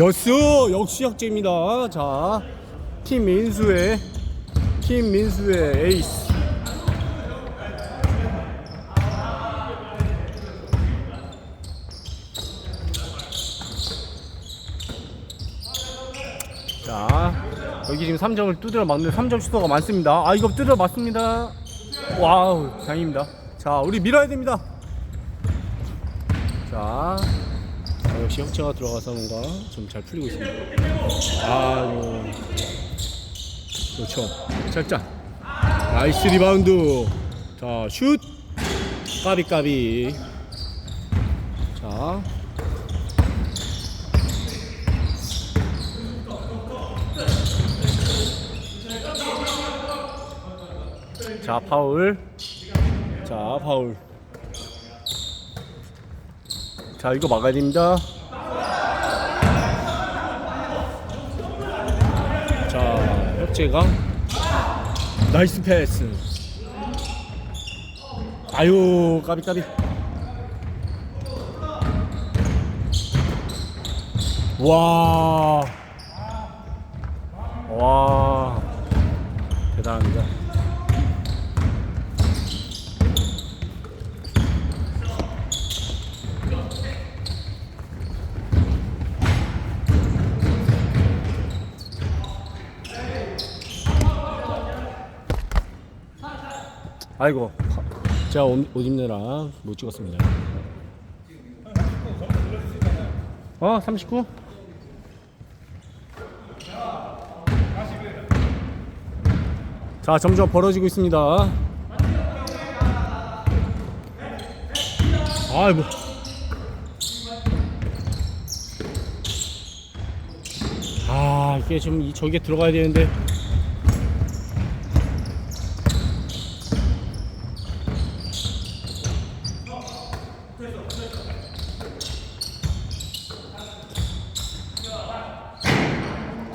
여스 역시 혁재입니다. 자, 팀 민수의 팀 민수의 에이스. 자, 여기 지금 3점을 두드려 맞는 3점 슈터가 많습니다. 아, 이거 두드려 맞습니다. 와우, 장입니다. 자, 우리 밀어야 됩니다. 자, 시 혁체가 들어가서 뭔가 좀 잘 풀리고 있습니다. 아이고. 그렇죠. 살짝. 나이스 리바운드. 자, 슛. 까비, 까비. 자. 자, 파울. 자, 파울. 자, 이거 막아야 됩니다. 자, 혁재가 나이스 패스. 아유, 까비 까비. 와. 와. 대단합니다. 아이고. 제가 옷, 옷 입느라 못 찍었습니다. 어 39? 자 점점 벌어지고 있습니다. 아이고. 아 이게 좀 이- 저게 들어가야 되는데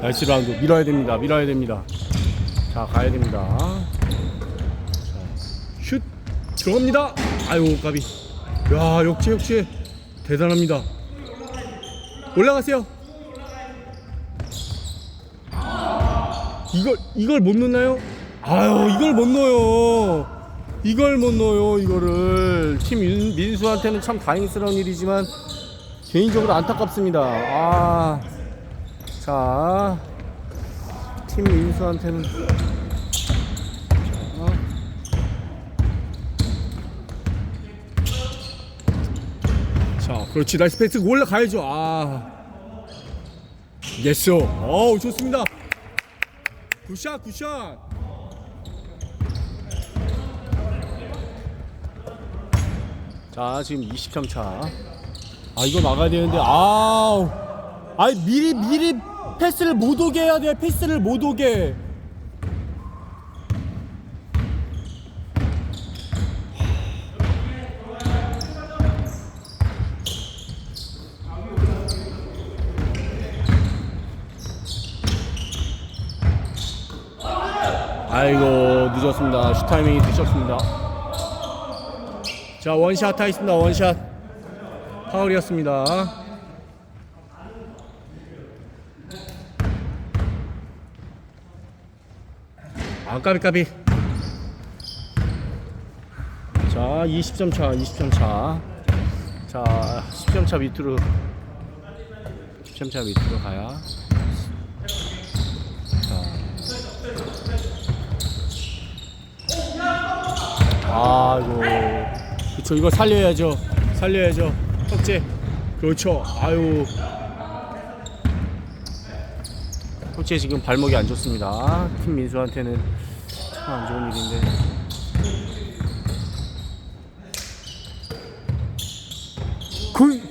나이스 라운드 밀어야 됩니다 밀어야 됩니다. 자 가야 됩니다. 자, 슛 들어갑니다. 아유 까비. 야 역시 역시 대단합니다. 올라가세요. 이걸 이걸 못 넣나요? 아유 이걸 못 넣어요. 이걸 못 넣어요 이거를. 팀 민- 민수한테는 참 다행스러운 일이지만 개인적으로 안타깝습니다. 아 자, 팀 민수한테는 자, 자, 그렇지 나이스 패스 올라가야죠. 아, 예스. 어우 좋습니다. 굿샷, 굿샷. 자, 지금 20점 차. 아, 이거 막아야 되는데, 아우. 아이, 미리, 미리 패스를 못 오게 해야 돼. 패스를 못 오게. 아이고 늦었습니다. 슈 타이밍이 늦었습니다. 자 원샷 하겠습니다. 원샷 파울이었습니다. 아 까비 까비. 자 20점 차 20점 차. 자 10점 차 밑으로. 10점 차 밑으로 가야. 아이고. 그쵸 이거 살려야죠. 살려야죠. 혁재. 그렇죠. 아유. 혁재 지금 발목이 안 좋습니다. 팀 민수한테는 참 안 좋은 일인데 그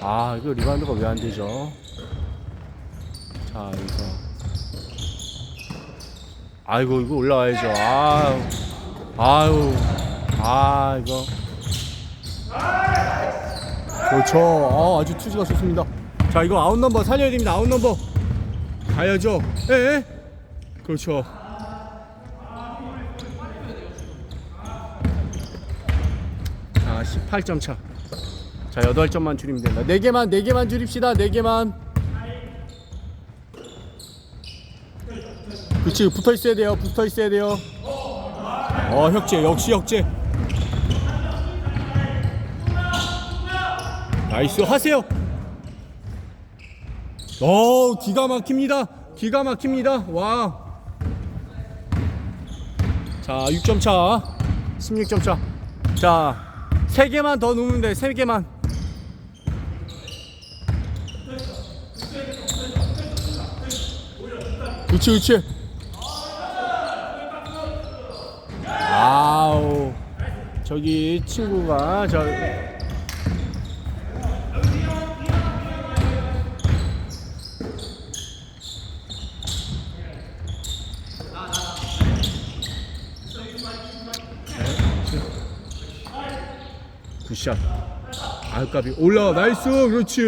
아, 이거 리바운드가 왜 안 되죠? 자, 여기서 아이고 이거 올라와야죠. 아유, 아유, 아 이거. 그렇죠. 아, 아주 투지가 좋습니다. 자 이거 아웃 넘버 살려야 됩니다. 아웃 넘버 가야죠. 예. 예. 그렇죠. 자 18점 차. 자 8점만 줄이면 된다 4개만 4개만 줄입시다 4개만 그치 붙어 있어야 돼요 붙어 있어야 돼요 어 혁재 역시 혁재 나이스 하세요 어 기가 막힙니다 기가 막힙니다 와 자, 6점 차. 16점 차. 자, 3개만 더 넣으면 돼. 3개만. 그치, 그치. 아우. 저기 친구가 저 굿샷. 아까비 올라 나이스 그렇지.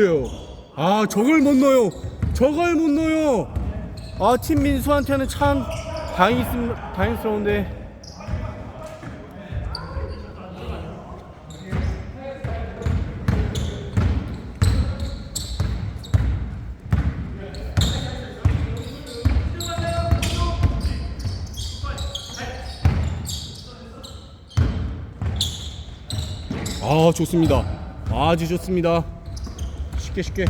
아 저걸 못 넣어요. 저걸 못 넣어요. 아팀 민수한테는 참 다행이 다행스러운데. 아 좋습니다. 아주 좋습니다. 쉽게 쉽게.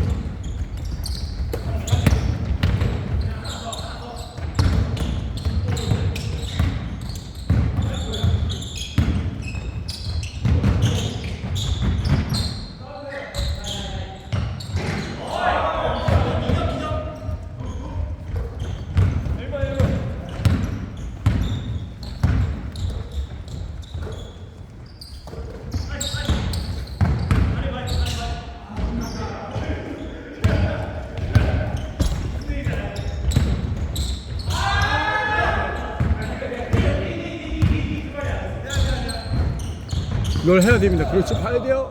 이걸 해야 됩니다. 그렇지 봐야 돼요.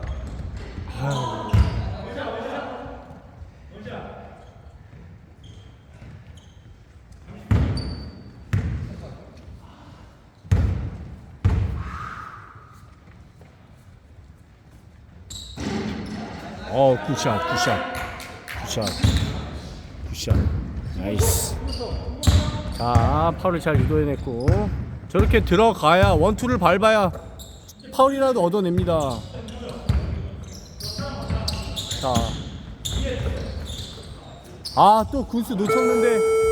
어 굿샷 굿샷. 굿샷. 굿샷. 나이스. 자 파울을 잘 유도해냈고. 저렇게 들어가야 원투를 밟아야 파울이라도 얻어냅니다. 자. 아 또 군수 놓쳤는데